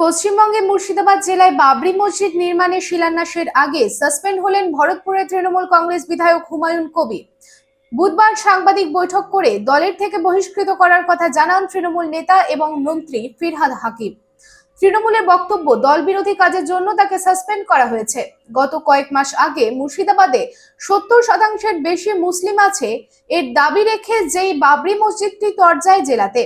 পশ্চিমবঙ্গে মুর্শিদাবাদ জেলায় বাবরি মসজিদ নির্মাণের শিলান্যাসের আগে সাসপেন্ড হলেন ভরতপুরের তৃণমূল কংগ্রেস বিধায়ক হুমায়ুন কবির। বুধবার সাংবাদিক বৈঠক করে দলের থেকে বহিষ্কৃত করার কথা জানান তৃণমূল নেতা এবং মন্ত্রী ফিরহাদ হাকিম। তৃণমূলের বক্তব্য দল বিরোধী কাজের জন্য তাকে সাসপেন্ড করা হয়েছে। গত কয়েক মাস আগে মুর্শিদাবাদে সত্তর শতাংশের বেশি মুসলিম আছে, এর দাবি রেখে যেই বাবরি মসজিদটি তরজায় জেলাতে।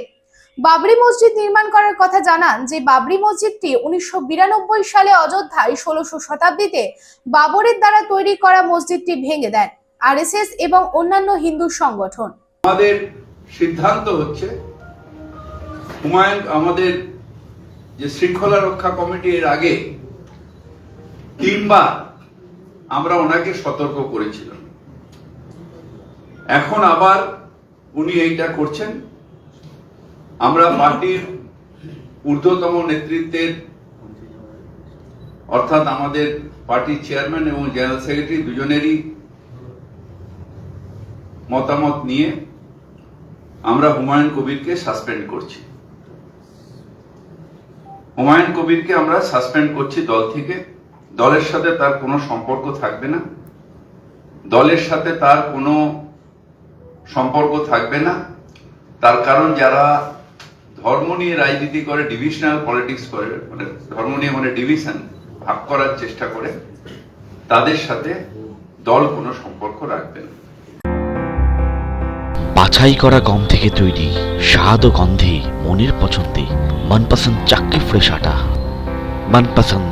বাবরি মসজিদ নির্মাণ করার কথা জানান যে বাবরি মসজিদটি উনিশশো বিরানব্বই সালে অযোধ্যায় ষোলশো শতাব্দীতে বাবরের দ্বারা তৈরি করা মসজিদটি ভেঙে দেন। আরএসএস এবং অন্যান্য হিন্দু সংগঠন। আমাদের সিদ্ধান্ত হচ্ছে, হুমায়ুন, আমাদের যে শৃঙ্খলা রক্ষা কমিটি এর আগে তিনবার আমরা ওনাকে সতর্ক করেছিলাম। এখন আবার উনি এইটা করছেন। আমরা পার্টির ঊর্ধ্বতম নেতৃত্বের, অর্থাৎ আমাদের পার্টির চেয়ারম্যান এবং জেনারেল সেক্রেটারি দুজনেরই মতামত নিয়ে আমরা হুমায়ুন কবিরকে সাসপেন্ড করছি। হুমায়ুন কবিরকে আমরা সাসপেন্ড করছি দল থেকে। দলের সাথে তার কোনো সম্পর্ক থাকবে না। দলের সাথে তার কোনো সম্পর্ক থাকবে না। তার কারণ যারা ধর্ম নিয়ে রাজনীতি করে ডিভিশনাল পলিটিক্স করে মানে ধর্ম নিয়ে মানে ডিভিশন ভাগ করার চেষ্টা করে, তাদের সাথে দল কোনো সম্পর্ক রাখবে না। বাছাই করা গম থেকে তৈরি, স্বাদ ও গন্ধে মনের পছন্দে মনপসন্দ চাকরি ফ্রেশ আটা। মনপসন্দ